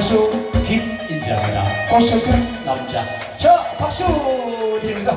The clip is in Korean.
가수 김인자입니다. 꽃샘플 남자. 자 박수 드립니다